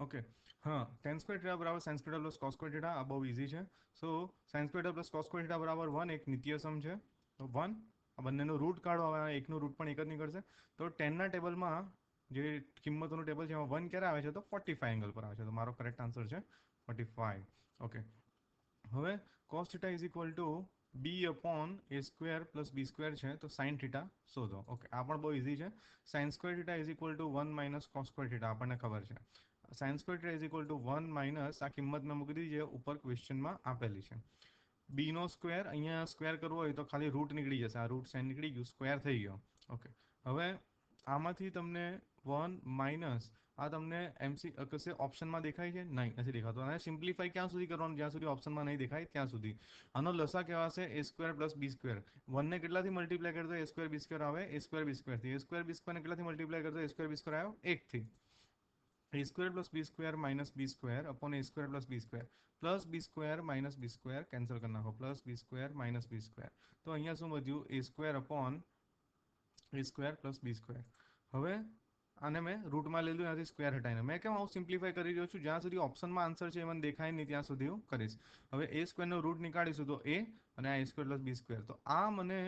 Okay હા tan square theta બરાબર sine square plus cos square theta આ બહુ ઇઝી છે. So sine square plus cos square theta બરાબર વન એક નિત્યસમ છે. તો વન આ બંનેનો રૂટ કાઢો, હવે આ એકનું રૂટ પણ એક જ નીકળશે. તો ટેનના ટેબલમાં જે કિંમતોનું ટેબલ છે, એમાં વન ક્યારે આવે છે? તો ફોર્ટી ફાઈવ એંગલ પર આવે છે. તો મારો કરેક્ટ આન્સર છે ફોર્ટી ફાઈવ ઓકે હવે cos theta is equal to b upon a square plus b square છે. તો સાઇન થીટા શોધો. ઓકે આ પણ બહુ ઇઝી છે. Sine square theta is equal to one minus cos square theta આપણને ખબર છે. Sine square is equal to one minus આ કિંમત મેં મૂકી દીધી છે ઉપર ક્વેશ્ચનમાં આપેલી છે. બીનો સ્ક્વેર અહીંયા સ્ક્વેર કરવો હોય તો ખાલી રૂટ નીકળી જશે. આ રૂટ સાઇન નીકળી ગયું સ્ક્વેર થઈ ગયો. ઓકે હવે આમાંથી તમને વન માઇનસ આ તમને એમસી કશે ઓપ્શનમાં દેખાય છે? નહીં, નથી દેખાતો. અને સિમ્પ્લિફાઈ ક્યાં સુધી કરવાનું? જ્યાં સુધી ઓપ્શનમાં નહીં દેખાય, ત્યાં સુધી. આનો લસા કહેવાશે A square plus B square વનને કેટલાથી મલ્ટીપ્લાય કરતો એ સ્ક્વેર બી સ્ક્વેર આવે એ સ્ક્વેર બી સ્ક્વેરથી એ સ્ક્વેર બી સ્ક્વેરને કેટલાથી મલ્ટીપ્લાય કરતો એ સ્ક્વેર બી સ્ક્વેર આવ્યો એકથી a square plus b square minus b square upon a square plus b square. Plus b square minus b square, cancel करना हो। Plus b square minus b square. તો અહીંયા શું વધ્યું a square upon a square plus b square. હવે આને મેં રૂટમાં લીધું એનાથી સ્ક્વેર હટાવીને મેં કેમ આવું સિમ્પ્લિફાઈ કરી રહ્યો છું જ્યાં સુધી ઓપ્શનમાં આન્સર છે એ મને દેખાય નહીં ત્યાં સુધી હું કરીશ। હવે એ સ્ક્વેરનો રૂટ નીકાળીશું તો એ અને આ સ્ક્વેર પ્લસ બી સ્ક્વેર તો આ મને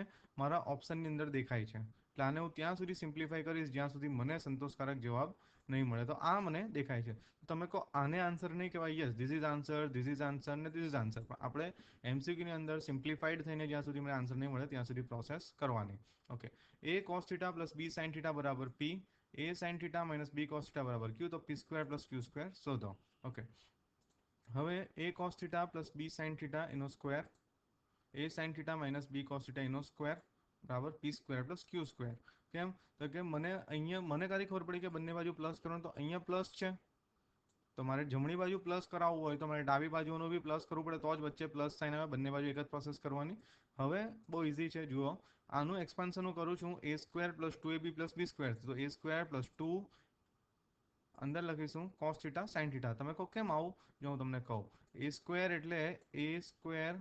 મારા ઓપ્શનની અંદર દેખાય છે. એટલે આને હું ત્યાં સુધી સિમ્પ્લિફાઈ કરીશ, જ્યાં સુધી મને સંતોષકારક જવાબ નહીં મળે તો આ મને દેખાય છે તમે કહો આને આન્સર નહીં કહેવાય yes this is answer this is answer ને ધીસ ઇઝ આન્સર પણ આપણે એમસીક્યુની અંદર સિમ્પ્લિફાઈડ થઈને જ્યાં સુધી મને આન્સર નહીં મળે ત્યાં સુધી પ્રોસેસ કરવાની okay a cos theta plus b sine theta બરાબર p a sine theta minus b cos theta બરાબર ક્યુ તો p square plus q square શોધો ઓકે હવે a cos theta plus b sine theta એનો square a sine theta minus b cos theta એનો square બરાબર p square plus q square કેમ? તો કે મને અહીંયા, મને કાંઈ ખબર પડી કે બંને બાજુ પ્લસ કરવાનું તો અહીંયા પ્લસ છે. તો મારે જમણી બાજુ પ્લસ કરાવવું હોય, તો મારે ડાબી બાજુનું બી પ્લસ કરવું પડે, તો જ વચ્ચે પ્લસ સાઇન આવે બંને બાજુ એક જ પ્રોસેસ કરવાની. હવે બહુ ઇઝી છે, જુઓ. આનું એક્સપાન્સન હું કરું છું a square plus two a b plus b square તો એ સ્ક્વેર પ્લસ ટુ અંદર લખીશું કોસ થીટા સાઇન થીટા તમે કહો, કેમ આવું? જો હું તમને કહું. એ સ્ક્વેર એટલે a square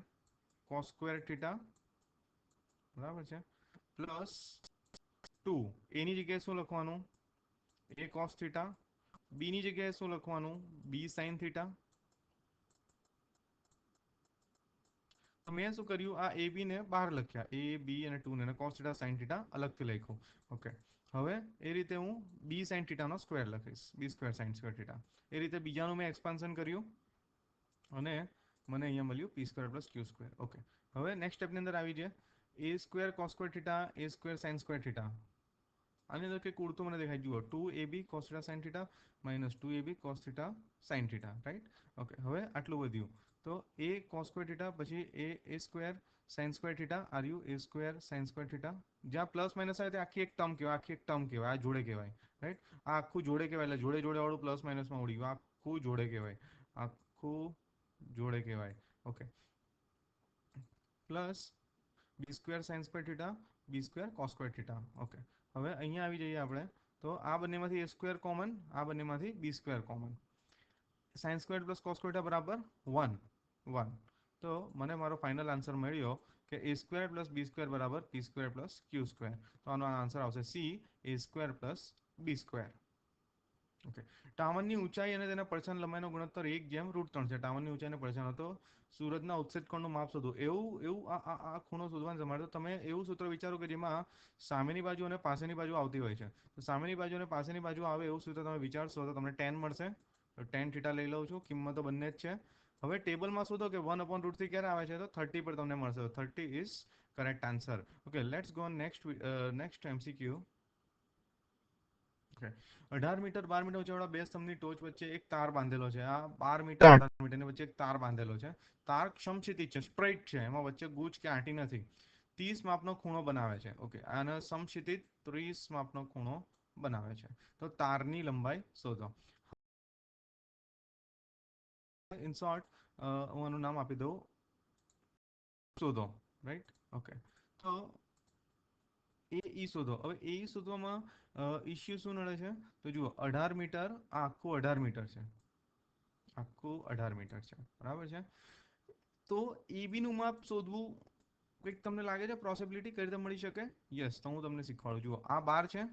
cos square theta બરાબર છે? પ્લસ ટુ એની જગ્યાએ શું લખવાનું? એ કોસ થીટા બીની જગ્યાએ શું લખવાનું? બી સાઇન થીટા તો મેં શું કર્યું? આ એ બી ને બહાર લખ્યા. એ બી અને ટુ ને. કોસ થીટા સાઇન થીટા અલગથી લખ્યું. ઓકે હવે એ રીતે હું બી સાઇન થીટાનો સ્ક્વેર લખીશ. B square sine square theta એ રીતે બીજાનું મેં એક્સપાન્શન કર્યું. અને મને અહીંયા મળ્યું p square plus q square okay હવે નેક્સ્ટ સ્ટેપની અંદર આવી જાય a square cos square theta a square sine square theta આની અંદર કંઈક ઉડતું મને દેખાય જુઓ two a b cos theta sine theta minus two a b cos theta sine theta right okay હવે આટલું વધ્યું તો એ કોસ સ્ક્વેર થીટા પછી a a square sine square theta are you a square sine square theta જ્યાં plus minus આવે તે આખી એક ટર્મ કહેવાય આખી એક ટર્મ કહેવાય આ જોડે કહેવાય રાઈટ આ આખું જોડે કહેવાય એટલે જોડે જોડે વાળું પ્લસ માઇનસમાં ઉડી ગયું આખું જોડે કહેવાય આખું જોડે કહેવાય okay plus b square sine square theta b square cos square theta okay હવે અહીંયા આવી જઈએ આપણે. તો આ બંનેમાંથી એ સ્ક્વેર કોમન આ બંનેમાંથી b square common sine square plus cos square બરાબર વન વન તો મને મારો ફાઇનલ આન્સર મળ્યો કે a square plus b square બરાબર p square plus q square તો આનો આન્સર આવશે c a square plus b square okay ટાવરની ઊંચાઈ અને તેના પડછાણ લંબાઈનો ગુણોત્તર એક જેમ રૂટ ત્રણ છે. ટાવરની ઊંચાઈ અને પડછાણ હતો સૂરજના ઉત્સેદ કોણનું માપ શોધો. એવું એવું આ આ ખૂણો શોધવાનું તમારે તો તમે એવું સૂત્ર વિચારો કે જેમાં સામેની બાજુ અને પાસેની બાજુ આવતી હોય છે. તો સામેની બાજુ અને પાસેની બાજુ આવે એવું સૂત્ર તમે વિચારશો તો તમને ટેન મળશે. તો ટેન થીટા લઈ લઉં છું. કિંમતો બંને જ છે. હવે ટેબલમાં શોધો કે વન અપોન રૂટ થ્રી ક્યારે આવે છે? તો થર્ટી પર તમને મળશે. Thirty is correct answer okay let's go next next MCQ okay અઢાર મીટર બાર મીટર ઊંચાઈવાળા બે સ્તંભની ટોચ વચ્ચે એક તાર બાંધેલો છે. આ બાર મીટર અઢાર મીટરની વચ્ચે એક તાર બાંધેલો છે. તાર સમક્ષિતિજ છે સ્પ્રેટ છે. એમાં વચ્ચે ગૂંચ કે આંટી નથી. ત્રીસ માપનો ખૂણો બનાવે છે. ઓકે અને સમક્ષિતિ ત્રીસ માપનો ખૂણો બનાવે છે. તો તારની લંબાઈ શોધો. ઇન શોર્ટ હું આનું નામ આપી દઉં. શોધો. રાઈટ ઓકે તો એ શોધો. હવે એ શોધવામાં ઇસ્યુ શું નડે છે? તો જુઓ, અઢાર મીટર આખું અઢાર મીટર છે. આખું અઢાર મીટર છે. બરાબર છે? તો એબીનું માપ શોધવું કંઈક તમને લાગે છે? પોસિબિલિટી કઈ રીતે મળી શકે? યસ તો હું તમને શીખવાડું. જુઓ, આ બાર છે,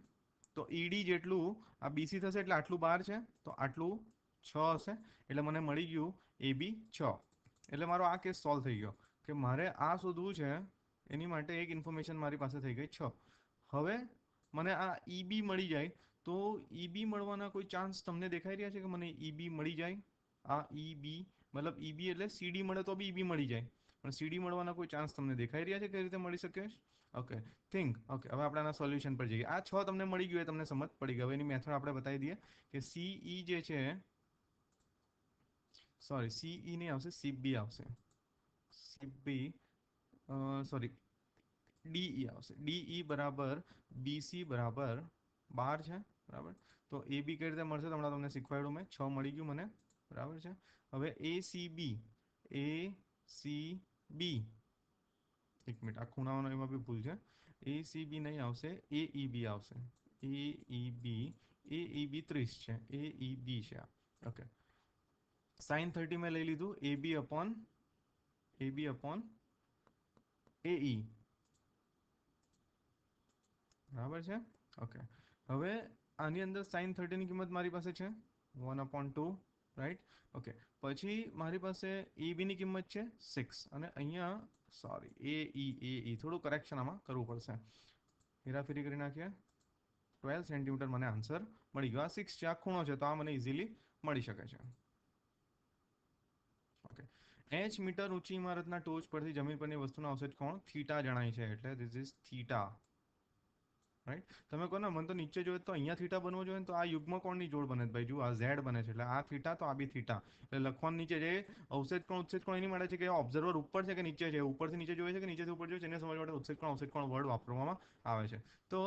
તો ઈડી જેટલું, આ બીસી થશે એટલે આટલું બાર છે, તો આટલું છ હશે. એટલે મને મળી ગયું એ બી છ. એટલે મારો આ કેસ સોલ્વ થઈ ગયો. કે મારે આ શોધવું છે, એની માટે એક ઇન્ફોર્મેશન મારી પાસે થઈ ગઈ છ. હવે મને આ ઈબી મળી જાય તો ઈબી મળવાના કોઈ ચાન્સ તમને દેખાઈ રહ્યા છે કે મને ઈબી મળી જાય? આ ઈબી મતલબ ઈબી એટલે સીડી મળે તો બી ઈબી મળી જાય. પણ સીડી મળવાના કોઈ ચાન્સ તમને દેખાઈ રહ્યા છે કઈ રીતે મળી શકે? ઓકે થિંક ઓકે હવે આપણે આના સોલ્યુશન પર જઈએ. આ છ તમને મળી ગયું એ તમને સમજ પડી ગઈ. હવે એની મેથડ આપણે બતાવી દઈએ કે સીઈ જે છે સોરી સીઈ નહીં આવશે સીબી આવશે. સીબી સોરી ડીઈ આવશે. ડીઈ બરાબર બીસી બરાબર બાર છે, બરાબર? તો એ બી કઈ રીતે મળશે? હમણાં તમને શીખવાડ્યું મેં. છ મળી ગયું મને. બરાબર છે? હવે A C B, A C B. એક મિનિટ, આ ખૂણાઓનો એમાં બી ભૂલ છે. એ સી બી નહીં આવશે, એ ઈ બી આવશે. એ ઈ બી, એ ઈ બી ત્રીસ છે. એ ઈ બી છે ઓકે. સાઇન થર્ટી મેં લઈ લીધું. A B upon, A B upon, A E. બરાબર છે? ઓકે હવે આની અંદર સાઇન થર્ટીની કિંમત મારી પાસે છે. One upon two right okay પછી મારી પાસે એ બીની કિંમત છે સિક્સ અને અહીંયા સોરી એ ઈ એ ઈ થોડું કરેક્શન આમાં કરવું પડશે. હેરાફેરી કરી નાખીએ. ટ્વેલ્વ સેન્ટીમીટર મને આન્સર મળી ગયો. આ સિક્સ છે ખૂણો છે, તો આ મને ઇઝીલી મળી શકે છે. ઓકે એચ મીટર ઊંચી ઇમારતના ટોચ પરથી જમીન પરની વસ્તુનો અવશેષ કોણ થીટા જણાય છે, એટલે ધીસ ઇઝ થીટા રાઈટ તમે કહો ને મને તો નીચે જોઈએ તો અહીંયા થીટા બનવો જોઈએ તો આ યુગ્મ કોણની જોડ બને ભાઈ જો આ ઝેડ બને છે. એટલે આ થીટા તો આ બી થીટા એટલે લખવાનું નીચે જે અવશેષ કોણ ઉત્સેજ કોણ એની માટે છે કે ઓબ્ઝર્વર ઉપર છે કે નીચે છે? ઉપરથી નીચે જોઈએ છે કે નીચેથી ઉપર જોઈએ છે? એને સમજવા માટે ઉત્સેજ કોણ, અવશેષ કોણ વર્ડ વાપરવામાં આવે છે. તો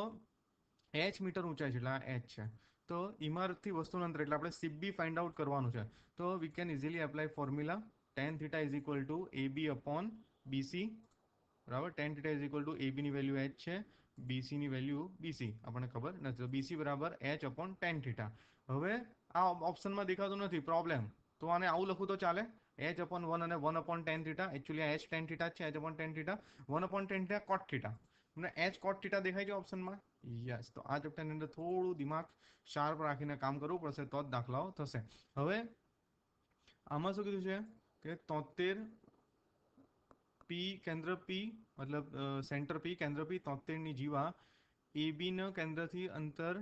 એચ મીટર ઊંચાઈ છે. એટલે આ એચ છે. તો ઇમારતથી વસ્તુનું અંતર, એટલે આપણે સીબી ફાઇન્ડ આઉટ કરવાનું છે. તો we can easily apply formula tan theta is equal to A B upon BC બરાબર? Tan theta is equal to A બીની વેલ્યુ એચ છે. બીસીની વેલ્યુ બીસી આપણને ખબર? નથી તો બીસી બરાબર એચ અપોન ટેન થીટા હવે આ ઓપ્શનમાં દેખાતું નથી પ્રોબ્લેમ તો આને આવું લખું તો ચાલે? એચ અપોન વન અને one upon tan theta actually h tan theta છે h upon tan theta one upon tan theta cot theta તમને એચ કોટ થીટા દેખાય છે ઓપ્શનમાં યસ તો આ ચેપ્ટરની અંદર થોડું દિમાગ શાર્પ રાખીને કામ કરવું પડશે, તો જ દાખલાઓ થશે. હવે આમાં શું કીધું છે? કે તોતેર પી કેન્દ્ર પી મતલબ સેન્ટર પી કેન્દ્ર પી તોતેરની જીવા. એ બીના કેન્દ્રથી અંતર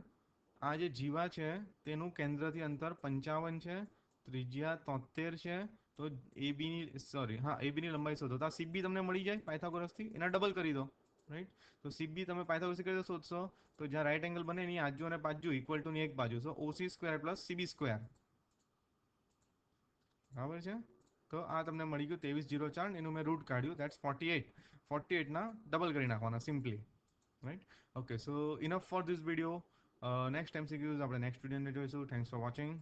આ જે જીવા છે, તેનું કેન્દ્રથી અંતર પંચાવન છે. ત્રિજ્યા તોતેર છે. તો એ બીની સોરી હા એ બીની લંબાઈ શોધો. તો આ સીબી તમને મળી જાય પાયથાગોરસથી. એના ડબલ કરી દો રાઈટ તો સીબી તમે પાયથાગોરસથી કરી શોધશો. તો જ્યાં રાઈટ એંગલ બને, એની આજુ અને બાજુ ઇક્વલ ટુ ની એક બાજુ. So O C square plus C B square બરાબર છે? તો આ તમને મળી ગયું ત્રેવીસ જીરો ચાર એનું મેં રૂટ કાઢ્યું. દેટ્સ ફોર્ટી એટ ફોર્ટી એટના ડબલ કરી નાખવાના simply right okay so enough for this video next MCQs આપણે નેક્સ્ટ વિડીયોને જોઈશું. Thanks for watching